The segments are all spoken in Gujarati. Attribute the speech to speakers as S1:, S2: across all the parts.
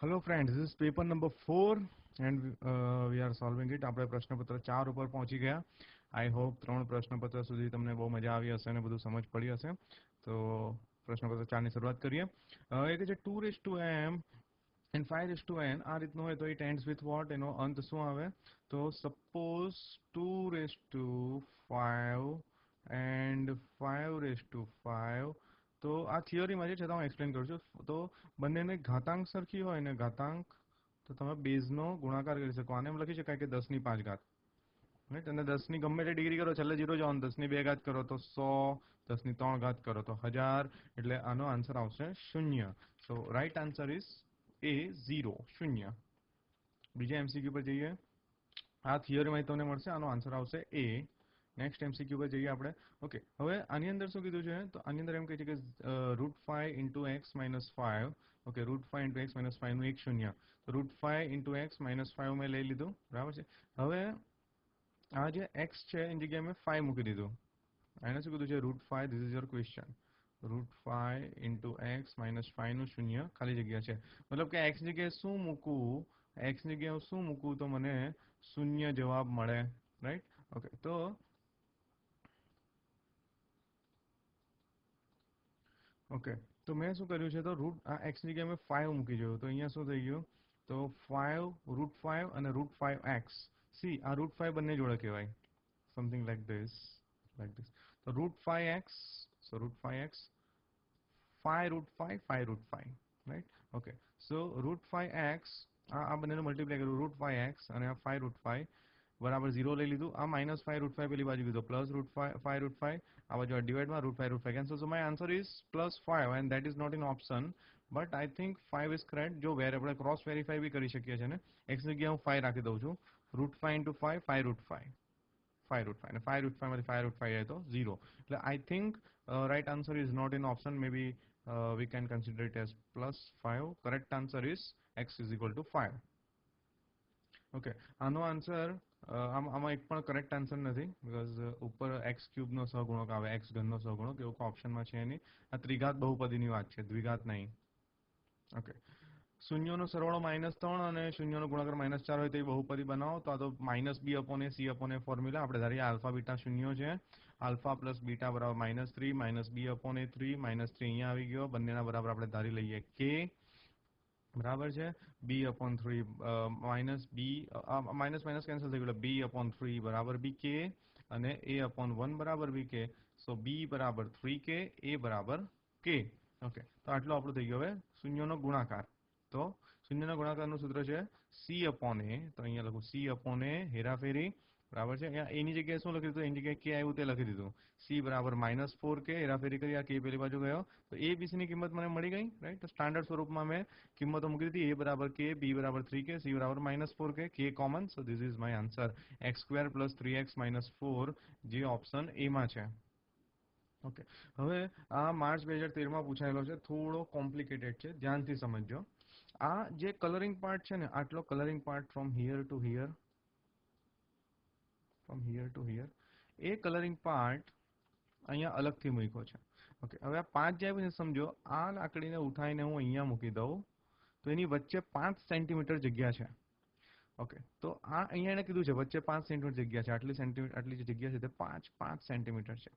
S1: Hello friends this is paper number four and we are solving it આપણે પ્રશ્નપત્ર ચાર ઉપર પહોંચી ગયા આઈ હોપ ત્રણ પ્રશ્નપત્ર સુધી તમને બહુ મજા આવી હશે અને બધું સમજ પડી હશે તો પ્રશ્નપત્ર ચારની શરૂઆત કરીએ એ કે છે two raise to M and five raise to N આ રીતનું હોય તો ઇટ એન્ડ્સ વિથ વોટ એનો અંત શું આવે તો suppose two raise to five and five raise to five તો આ થિયરીમાં છે તમે એક્સપ્લેન કરું છું. તો બંનેને ઘાતાંક સરખી હોય ને ઘાતાંક, તો તમે બેઝનો ગુણાકાર કરી શકો. આને એમ લખી શકાય કે દસની પાંચ ઘાત. રાઈટ અને દસની ગમે તે ડિગ્રી કરો, છેલ્લે જીરો જાઓ દસની બે ઘાત કરો, તો સો, દસની ત્રણ ઘાત કરો, તો હજાર. એટલે આનો આન્સર આવશે શૂન્ય. So right answer is a zero શૂન્ય. બીજા એમસીક્યુ પર જઈએ. આ થિયરીમાં તમને મળશે. આનો આન્સર આવશે એ નેક્સ્ટ એમસીક્યુ પર જઈએ આપણે. ઓકે હવે આની અંદર શું કીધું છે? તો આની અંદર એમ કહે છે કે root five into X minus five okay root five into X minus ફાઈવનું એક શૂન્ય. તો root five into X minus five મેં લઈ લીધું. બરાબર છે? હવે આ જે એક્સ છે, એની જગ્યાએ મેં ફાઈવ મૂકી દીધું. એને શું કીધું છે? Root five this is your question root five into X minus ફાઈવનું શૂન્ય ખાલી જગ્યા છે. મતલબ કે એક્સ જગ્યાએ શું મૂકવું? એક્સ જગ્યાએ શું મૂકવું તો મને શૂન્ય જવાબ મળે. રાઈટ ઓકે તો ઓકે તો મેં શું કર્યું છે? તો રૂટ આ એક્સની જગ્યાએ મેં ફાઇવ મૂકી જોયું. તો અહીંયા શું થઈ ગયું? તો ફાઇવ રૂટ ફાઇવ અને રૂટ ફાઇવ એક્સ સી આ રૂટ ફાઇવ બંને જોડે કહેવાય. Something like this like this તો root five X so root five X five root five five root five right okay so root five X આ આ બંનેનું મલ્ટીપ્લાય કર્યું. રૂટ ફાઇવ એક્સ અને આ ફાઇવ રૂટ ફાઇવ બરાબર ઝીરો લઈ લીધું આ માઇનસ ફાઈવ રૂટ ફાઈવ પેલી બાજુ લીધો plus root five root five આ બાજુ ડિવાઈડમાં root five root five cancel so my answer is plus five and that is not in option but I think five is correct જો વેર આપણે ક્રોસ વેરીફાઈ બી કરી શકીએ છીએ ને એક્સ જગ્યાએ હું ફાઈવ રાખી દઉં છું root five into five five root five five root five અને ફાઈવ રૂટ ફાઈવમાંથી ફાઈવ રૂટ ફાઈવ તો ઝીરો એટલે I think right answer is not in option may be we can consider it as plus five correct answer is X is equal to five okay આનો આન્સર આમાં એક પણ કરેક્ટ આન્સર નથી બીકોઝ ઉપર એક્સ ક્યુબનો સહગુણક આવે એક્સ ઘનનો સહગુણક, એવું ઓપ્શનમાં છે નહીં. આ ત્રિઘાત બહુપદીની વાત છે, દ્વિઘાત નહીં. ઓકે શૂન્યનો સરવાળો માઇનસ ત્રણ અને શૂન્યનો ગુણાકાર માઇનસ ચાર હોય તો એ બહુપદી બનાવો. તો આ તો minus B upon a C upon a formula આપણે ધારીએ આલ્ફા બીટા શૂન્યો છે. આલ્ફા પ્લસ બીટા બરાબર minus three minus B upon a three minus three અહીંયા આવી ગયો. બંનેના બરાબર આપણે ધારી લઈએ કે બરાબર છે? B upon three minus B minus minus cancel થઈ ગયું બી અપોન થ્રી બરાબર બી કે અને એ અપોન વન બરાબર બી કે સો બી બરાબર થ્રી કે એ બરાબર કે ઓકે તો આટલો આપણું થઈ ગયો હવે શૂન્યનો ગુણાકાર. તો શૂન્યના ગુણાકારનું સૂત્ર છે સી અપોન એ તો અહીંયા લખું સી અપોન એ હેરાફેરી. બરાબર છે? એની જગ્યાએ શું લખી દીધું? એની જગ્યાએ કે આવ્યું તે લખી દીધું. સી બરાબર માઇનસ ફોર કે હેરાફેરી કરી આ કે પેલી બાજુ ગયો. તો એ બીસીની કિંમત મને મળી ગઈ રાઈટ સ્ટાન્ડર્ડ સ્વરૂપમાં મેં કિંમતો મૂકી દીધી. એ બરાબર કે બી બરાબર થ્રી કે સી બરાબર માઇનસ ફોર કે કે common so this is my answer X square plus three X minus four જે ઓપ્શન એમાં છે. ઓકે હવે આ માર્ચ બે હજાર તેરમાં પૂછાયેલો છે. થોડો કોમ્પ્લિકેટેડ છે. ધ્યાનથી સમજજો. આ જે કલરિંગ પાર્ટ છે ને, આટલો colouring part from here to here from here to here A colouring part અહીંયા અલગથી મૂક્યો છે. ઓકે હવે આ પાંચ જે સમજો. આ લાકડીને ઉઠાવીને હું અહીંયા મૂકી દઉં. તો એની વચ્ચે પાંચ સેન્ટીમીટર જગ્યા છે. ઓકે. તો આ અહીંયા એને કીધું છે, વચ્ચે પાંચ સેન્ટીમીટર જગ્યા છે, આટલી સેન્ટીમીટર આટલી જગ્યા છે, તે પાંચ પાંચ સેન્ટીમીટર છે.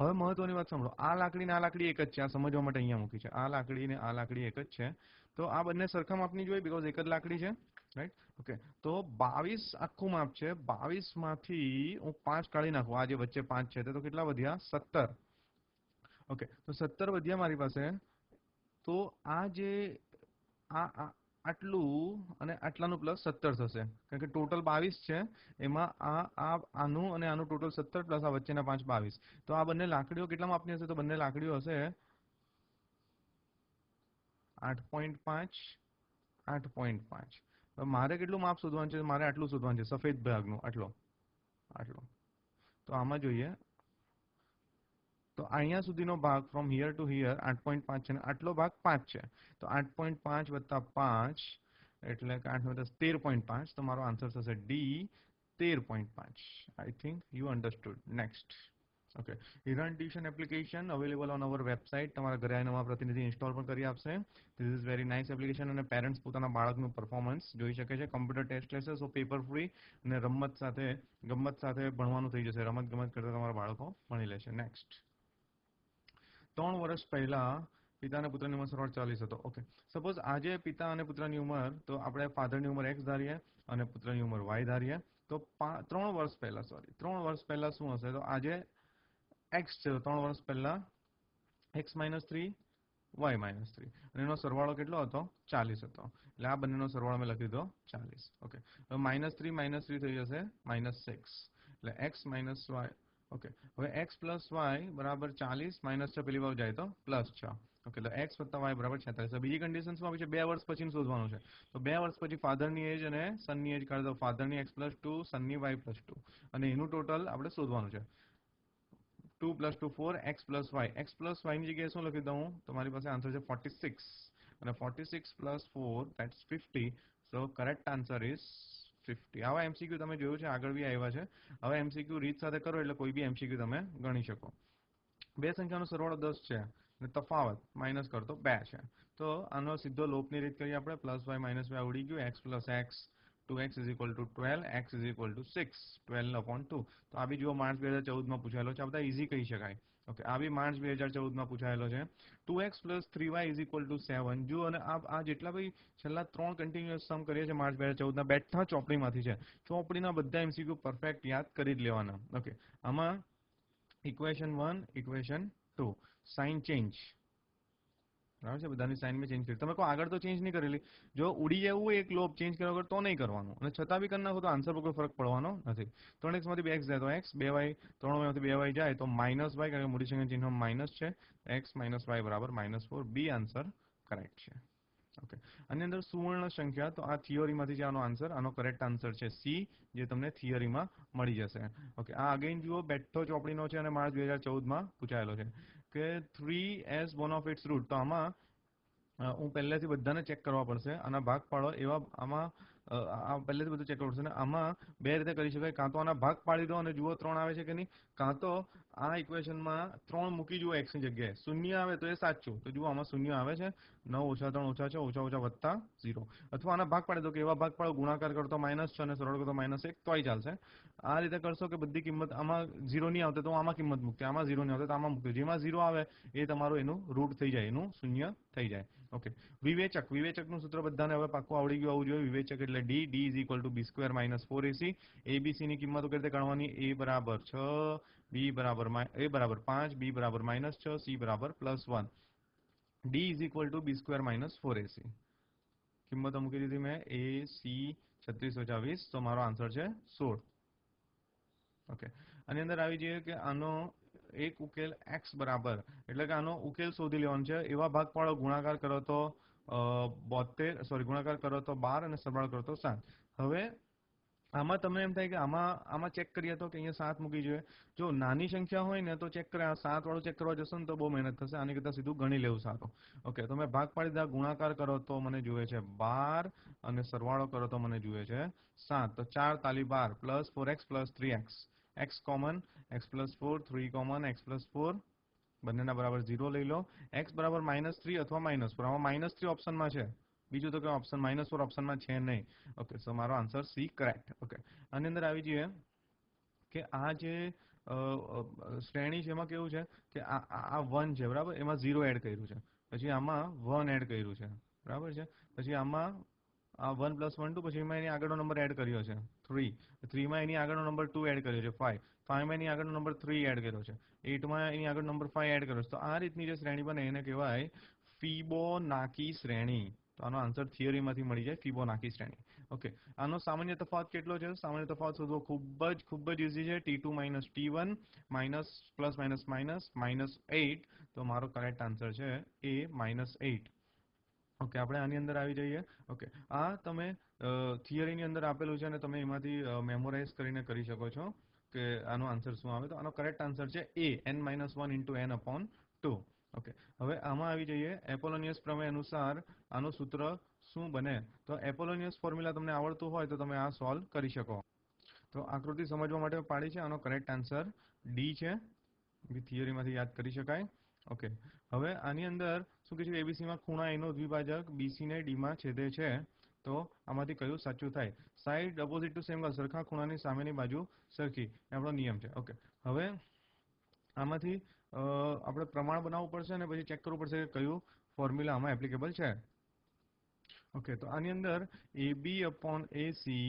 S1: હવે મહત્વની વાત સાંભળો, આ લાકડી ને આ લાકડી એક જ છે, આ સમજવા માટે અહીંયા મૂકી છે. આ લાકડી ને આ લાકડી એક જ છે. તો આ બંને સરખા માપની જોઈએ બીકોઝ એક જ લાકડી છે રાઈટ ઓકે. તો બાવીસ આખું માપ છે બાવીસમાંથી હું પાંચ કાઢી નાખું. આ જે વચ્ચે પાંચ છે, તો કેટલા વધ્યા? સત્તર. ઓકે. તો સત્તર વધ્યા મારી પાસે. તો આ જે આ આટલું અને આટલાનું પ્લસ સત્તર થશે. કારણ કે ટોટલ બાવીસ છે, એમાં આ આ, આનું અને આનું ટોટલ સત્તર પ્લસ આ વચ્ચેના પાંચ બાવીસ. તો આ બંને લાકડીઓ કેટલા માપની હશે? તો બંને લાકડીઓ હશે આઠ પોઈન્ટ પાંચ, આઠ પોઈન્ટ પાંચ. મારે કેટલું માપ શોધવાનું છે? મારે આટલું શોધવાનું છે, સફેદ ભાગનું, આટલો આટલો. તો આમાં જોઈએ તો અહીંયા સુધીનો ભાગ ફ્રોમ હિયર ટુ હિયર આઠ પોઈન્ટ પાંચ છે આટલો ભાગ પાંચ છે. તો આઠ પોઈન્ટ પાંચ વત્તા પાંચ એટલે કે આઠ વત્તા તેર પોઈન્ટ પાંચ તો મારો આન્સર થશે ડી તેર પોઈન્ટ પાંચ. I think you understood next okay Hiran tuition application available on our website તમારા ઘરે અમારા પ્રતિનિધિ ઇન્સ્ટોલ પણ કરી આપશે. This is very nice application અને પેરેન્ટ્સ પોતાના બાળકનું પરફોર્મન્સ જોઈ શકે છે. કમ્પ્યુટર ટેસ્ટ લેશે સો પેપર ફ્રી અને રમત સાથે, ગમત સાથે ભણવાનું થઈ જશે. રમત ગમત કરતા તમારા બાળકો ભણી લેશે. નેક્સ્ટ ત્રણ વર્ષ પહેલા પિતા અને પુત્રની ઉંમર સરળ ચાલીસ હતો ઓકે સપોઝ આજે પિતા અને પુત્રની ઉંમર, તો આપણે ફાધરની ઉંમર એક્સ ધારીએ અને પુત્રની ઉંમર વાય ધારીએ. તો ત્રણ વર્ષ પહેલા સોરી ત્રણ વર્ષ પહેલા શું હશે? તો આજે એક્સ છે ત્રણ વર્ષ પહેલા X minus three Y minus three અને એનો સરવાળો કેટલો હતો? ચાલીસ હતો. એટલે આ બંનેનો સરવાળો મેં લખી દીધો ચાલીસ. Okay minus three minus three થઈ જશે માઇનસ સિક્સ એટલે એક્સ માઇનસ વાય ઓકે હવે એક્સ પ્લસ વાય બરાબર ચાલીસ માઇનસ છ, પેલી બાજુ જાય તો પ્લસ છ. ઓકે એટલે એક્સ વત્તા વાય બરાબર છેતાલીસ. બીજી કન્ડિશન્સમાં છે? બે વર્ષ પછી શોધવાનું છે. તો બે વર્ષ પછી ફાધરની એજ અને સનની એજ કાઢી દો ફાધરની એક્સ પ્લસ ટુ સનની વાય પ્લસ ટુ અને એનું ટોટલ આપણે શોધવાનું છે. Two plus two four X plus Y X plus વાયની જગ્યાએ શું લખી દઉં? તમારી પાસે આન્સર છે ફોર્ટી સિક્સ અને forty six plus four that's fifty so correct answer is fifty આવા એમસીક્યુ તમે જોયું છે, આગળ બી આવ્યા છે. હવે એમસીક્યુ રીત સાથે કરો એટલે કોઈ બી એમસીક્યુ તમે ગણી શકો. બે સંખ્યાનો સરવાળો દસ છે અને તફાવત માઇનસ કરતો બે છે. તો આનો સીધો લોપની રીત કરીએ આપણે. પ્લસ વાય માઇનસ વાય ઉડી ગયું. X plus X two X is equal to twelve. X is equal to six. Twelve upon two. તો આ બી જુઓ માર્ચ બે હજાર ચૌદમાં પૂછાયેલો છે. આ બધા ઇઝી કહી શકાય. ઓકે આ બી માર્ચ બે હજાર ચૌદમાં પૂછાયેલો છે. Two X plus three Y is equal to seven જુઓ અને આ જેટલા ભાઈ છેલ્લા ત્રણ કન્ટિન્યુઅસ સમ કરીએ છીએ માર્ચ બે હજાર ચૌદના, બેઠા ચોપડીમાંથી છે. ચોપડીના બધા એમસીક્યુ પરફેક્ટ યાદ કરી જ લેવાના. ઓકે આમાં equation one equation two sign change બરાબર છે? બધાની સાઇનમાં ચેન્જ કરી. તમે કોઈ આગળ તો ચેન્જ નહીં કરેલી. જો ઉડી જવું એક લોબ ચેન્જ કર્યા વગર તો નહીં કરવાનું. અને છતાં બી કરી નાખો તો આન્સર પર કોઈ ફરક પડવાનો નથી. ત્રણ એક્સમાંથી બે એક્સ જાય તો એક્સ બે વાય ત્રણ વાયમાંથી બે વાય જાય તો માઇનસ વાય કારણ કે મોટી સંખ્યા ચિહ્ન માઇનસ છે. એક્સ માઇનસ વાય બરાબર minus four B answer correct છે. ઓકે આની અંદર સુવર્ણ સંખ્યા, તો આ થિયોરીમાંથી જે આનો આન્સર આનો કરેક્ટ આન્સર છે સી જે તમને થિયરીમાં મળી જશે. ઓકે આ અગેન જુઓ, બેઠો ચોપડીનો છે અને માર્ચ બે હજાર ચૌદમાં પૂછાયેલો છે. કે three is one of its root તો આમાં હું પહેલેથી બધાને ચેક કરવા પડશે. આના ભાગ પાડો એવા આમાં પહેલેથી બધું ચેક કરવું પડશે ને? આમાં બે રીતે કરી શકાય. કાં તો આના ભાગ પાડી દો અને જુઓ ત્રણ આવે છે કે નહીં. કાં તો આ ઇક્વેશનમાં ત્રણ મૂકી જુઓ એક્સની જગ્યાએ. શૂન્ય આવે તો એ સાચું. તો જુઓ આમાં શૂન્ય આવે છે. નવ ઓછા ત્રણ ઓછા છ, ઓછા ઓછા વત્તા ઝીરો. અથવા આના ભાગ પાડી દો કે એવા ભાગ પાડો, ગુણાકાર કરતો માઇનસ છે અને સરળ કરતો માઇનસ એક, તોય ચાલશે. આ રીતે કરશો કે બધી કિંમત આમાં ઝીરો નહીં આવતી તો આમાં કિંમત મૂકતી. આમાં ઝીરો નહીં આવતી તો આમાં મૂકતી. જેમાં ઝીરો આવે એ તમારું એનું રૂટ થઈ જાય. એનું શૂન્ય થઈ જાય. ઓકે. વિવેચક. વિવેચકનું સૂત્ર બધાને હવે પાક્કું આવડી ગયું આવું જોઈએ. વિવેચક એટલે D D is equal to B square minus four AC ABC ની કિંમતો કઈ કાઢવાની એ બરાબર છ બી બરાબર એ બરાબર પાંચ બી બરાબર માઇનસ છ સી બરાબર plus one D is equal to B square minus four AC કિંમતો મૂકી દીધી મેં એ સી છત્રીસો ચાવીસ તો મારો આન્સર છે સોળ. ઓકે આની અંદર આવી જઈએ કે આનો એક ઉકેલ એક્સ બરાબર. એટલે કે આનો ઉકેલ શોધી લેવાનો છે. એવા ભાગ પાડો ગુણાકાર કરો તો બોતેર સોરી ગુણાકાર કરો તો બાર અને સરવાળો કરો તો સાત. હવે, આમાં તમને એમ થાય કે આમાં આમાં ચેક કરીએ તો કે અહીંયા સાત મૂકી જોઈએ. જો નાની સંખ્યા હોય ને તો ચેક કરે, આ સાત વાળું ચેક કરવા જશો ને તો બહુ મહેનત થશે. આની કરતાં સીધું ગણી લેવું સારું. ઓકે તો મેં ભાગ પાડી દીધા, ગુણાકાર કરો તો મને જોઈએ છે બાર અને સરવાળો કરો તો મને જોઈએ છે સાત. તો ચાર તાલી બાર plus four X plus three X X common X plus four three common X plus four બંનેના બરાબર ઝીરો લઈ લો. એક્સ બરાબર માઇનસ થ્રી અથવા માઇનસ ફોર આમાં માઇનસ થ્રી ઓપ્શનમાં છે. બીજું તો કે ઓપ્શન માઇનસ ફોર ઓપ્શનમાં છે નહીં. ઓકે સો મારો આન્સર સી કરેક્ટ ઓકે આની અંદર આવી જઈએ કે આ જે શ્રેણી છે એમાં કેવું છે કે આ આ વન છે, બરાબર? એમાં ઝીરો એડ કર્યું છે. પછી આમાં વન એડ કર્યું છે. બરાબર છે? પછી આમાં વન પ્લસ વન ટુ પછી એમાં એની આગળનો નંબર એડ કર્યો છે. થ્રી. થ્રીમાં એની આગળનો નંબર ટુ એડ કર્યો છે. ફાઈવ. ફાઈવમાં એની આગળનો નંબર થ્રી એડ કર્યો છે. એટમાં એની આગળ નંબર ફાઈવ એડ કર્યો છે. તો આ રીતની જે શ્રેણી બને એને કહેવાય ફીબોનાકી શ્રેણી. તો આનો આન્સર થિયરીમાંથી મળી જાય ફીબોનાકી શ્રેણી. ઓકે. આનો સામાન્ય તફાવત કેટલો છે? સામાન્ય તફાવત શોધવો ખૂબ જ ખૂબ જ ઇઝી છે. T two minus T one minus plus minus minus minus eight તો મારો કરેક્ટ આન્સર છે એ માઇનસ એઇટ ઓકે, આપણે આની અંદર આવી જઈએ. ઓકે, આ તમે થિયરીની અંદર આપેલું છે અને તમે એમાંથી મેમોરાઇઝ કરીને કરી શકો છો કે આનો આન્સર શું આવે. તો આનો કરેક્ટ આન્સર છે એ N minus one into N upon two okay, હવે આમાં આવી જઈએ. એપોલોનિયસ પ્રમેય અનુસાર આનું સૂત્ર શું બને? તો એપોલોનિયસ ફોર્મ્યુલા તમને આવડતું હોય તો તમે આ સોલ્વ કરી શકો. તો આકૃતિ સમજવા માટે પાડી છે. આનો કરેક્ટ આન્સર ડી છે. થિયરીમાંથી યાદ કરી શકાય. ઓકે હવે આની અંદર શું કે છે એબીસીમાં ખૂણા એનો દ્વિભાજક બીસી ને ડીમાં છેદે છે. તો આમાંથી કયું સાચું થાય? સાઈડ અપોઝિટ ટુ સેમ સરખા ખૂણાની સામેની બાજુ સરખી. એ આપણો નિયમ છે. ઓકે હવે આમાંથી આપણે પ્રમાણ બનાવવું પડશે અને પછી ચેક કરવું પડશે કે કયું ફોર્મ્યુલા આમાં એપ્લિકેબલ છે. ઓકે તો આની અંદર A B upon A C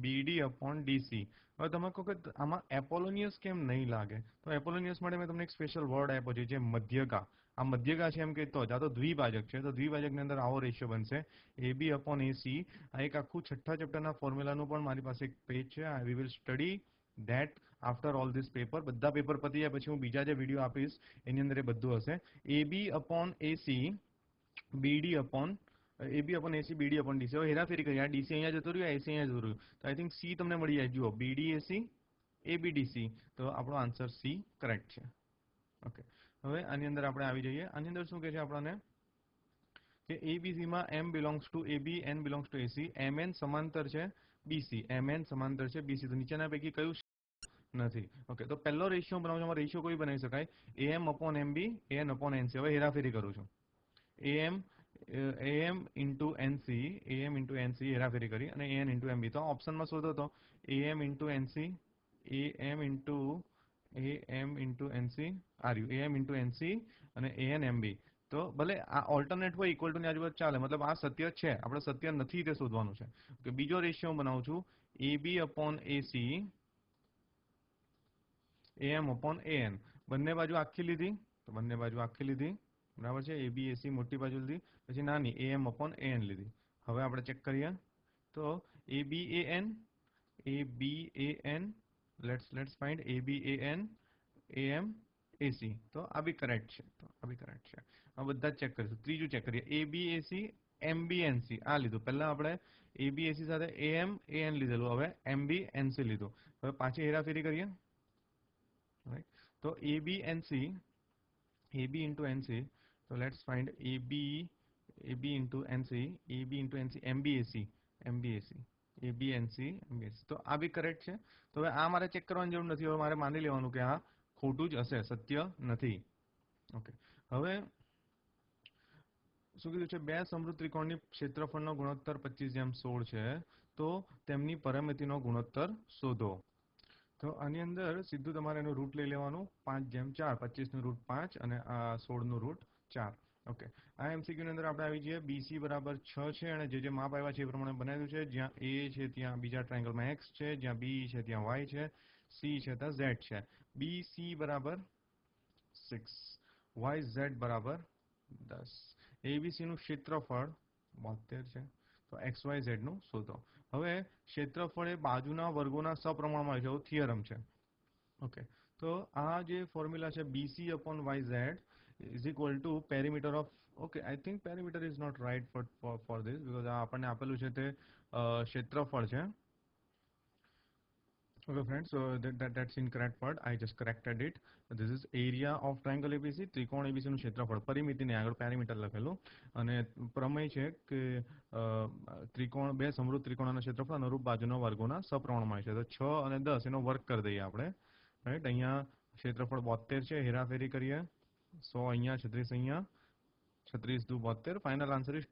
S1: BD upon DC હવે તમે કહો કે આમાં એપોલોનિયસ કેમ નહીં લાગે? તો એપોલોનિયસ માટે મેં તમને એક સ્પેશિયલ વર્ડ આપ્યો છે, જે મધ્યકા આ મધ્યકા છે એમ કહેતો આ તો દ્વિભાજક છે. તો દ્વિભાજકની અંદર આવો રેશિયો બનશે. એ બી અપોન એ સી આ એક આખું છઠ્ઠા ચેપ્ટરના ફોર્મ્યુલાનું પણ મારી પાસે એક પેજ છે. I we will study that after all this paper બધા પેપર પતી જાય પછી હું બીજા જે વીડિયો આપીશ, એની અંદર એ બધું હશે. A B upon A C BD upon A B AC, BD upon DC. હવે હેરાફેરી કરી. આ ડીસી અહીંયા જતો રહ્યું એસી અહીંયા જતો રહ્યું. તો આઈ થિંક સી તમને મળી જાય. જુઓ, બીડી, એસી, એ ડીસી. તો આપણો આન્સર સી કરેક્ટ છે. ઓકે હવે આની અંદર આપણે આવી જઈએ. આની અંદર શું કહે છે આપણને? કે એબીસીમાં M belongs to AB N belongs to AC M N સમાંતર છે બીસી એમ એન સમાંતર છે બીસી તો નીચેના પૈકી કયું નથી. ઓકે તો પહેલો રેશિયો બનાવું છું. રેશિયો કોઈ બનાવી શકાય. A M upon M B N upon NC હવે હેરાફેરી કરું છું. A M M into NC M into NC હેરાફેરી કરી અને એન ઇન્ટુ એમબી તો ઓપ્શનમાં શોધો તો AM into NC AM M into A M into NC આર્યુ A M into NC અને એએન એમબી તો ભલે આ ઓલ્ટરનેટ હોય ઇક્વલ ટુ ની આજુબાજુ ચાલે, મતલબ આ સત્ય છે, આપણે સત્ય નથી તે શોધવાનું છે. કે બીજો રેશિયો બનાવું છું A B upon AC AM M upon AN બંને બાજુ આખી લીધી, તો બંને બાજુ આખી લીધી. બરાબર છે? એબીએસી મોટી બાજુ લીધી, પછી નાની એ એમ અપોન એ એન લીધી. હવે આપણે ચેક કરીએ. તો A B N A B N let's let's find A B N M AC તો આ બી કરેક્ટ છે. તો આ બી કરેક્ટ છે. આ બધા ચેક કરીશું. ત્રીજું ચેક કરીએ. એ બી એસી એમબીએનસી આ લીધું. પહેલા આપણે એબીએસી સાથે એ એમ એન લીધેલું. હવે એમબીએનસી લીધું. હવે પાછી હેરાફેરી કરીએ. રાઈટ તો ABNC AB into NC So let's find AB, AB into NC, AB into NC, MBAC, MBAC, ABNC, MBAC. તો આ બી કરેક્ટ છે. તો હવે આ મારે ચેક કરવાની જરૂર નથી. હવે મારે માની લેવાનું કે આ ખોટું જ હશે સત્ય નથી. ઓકે હવે શું કીધું છે? બે સમૃદ્ધ ત્રિકોણની ક્ષેત્રફળનો ગુણોત્તર પચીસ જેમ સોળ છે. તો તેમની પરમિતિનો ગુણોત્તર શોધો. તો આની અંદર સીધું તમારે એનું રૂટ લઈ લેવાનું. પાંચ જેમ ચાર પચીસનું રૂટ પાંચ અને આ સોળનું રૂટ ચાર ઓકે આ એમસીક્યુ ની અંદર આપણે આવી જઈએ. બીસી બરાબર છ છે અને જે જે માપ આવ્યા છે એ પ્રમાણે બનાવ્યું છે. જ્યાં એ છે ત્યાં બીજા ટ્રાયંગલમાં એક્સ છે, જ્યાં બી છે ત્યાં વાય છે સી છે ત્યાં ઝેડ છે. બી સી બરાબર સિક્સ વાય ઝેડ બરાબર દસ. એબીસી નું ક્ષેત્રફળ બોતેર છે. તો એક્સ વાય ઝેડનું શોધો. હવે ક્ષેત્રફળ એ બાજુના વર્ગોના સપ્રમાણમાં છે, એવું થિયરમ છે. ઓકે તો આ જે ફોર્મ્યુલા છે BC upon Y Z is equal to perimeter of okay I think perimeter is not right for for, for this because આપણને આપેલું છે તે ક્ષેત્રફળ છે Okay friends, so that, that that's incorrect part. I just corrected it. This is area of triangle ABC. ત્રિકોણ ABC નું ક્ષેત્રફળ પરિમિતિને આગળ પેરીમીટર લખેલું અને પ્રમેય છે કે ત્રિકોણ બે સમૃદ્ધ ત્રિકોણના ક્ષેત્રફળ અનુરૂપ બાજુના વર્ગોના સપ્રમાણમાં છે તો છ અને દસ એનો વર્ગ કરી દઈએ આપણે રાઈટ અહીંયા ક્ષેત્રફળ બોતેર છે હેરાફેરી કરીએ સો અહીંયા છત્રીસ અહીંયા છત્રીસ દુ બોતેર ફાઇનલ આન્સર ઇઝ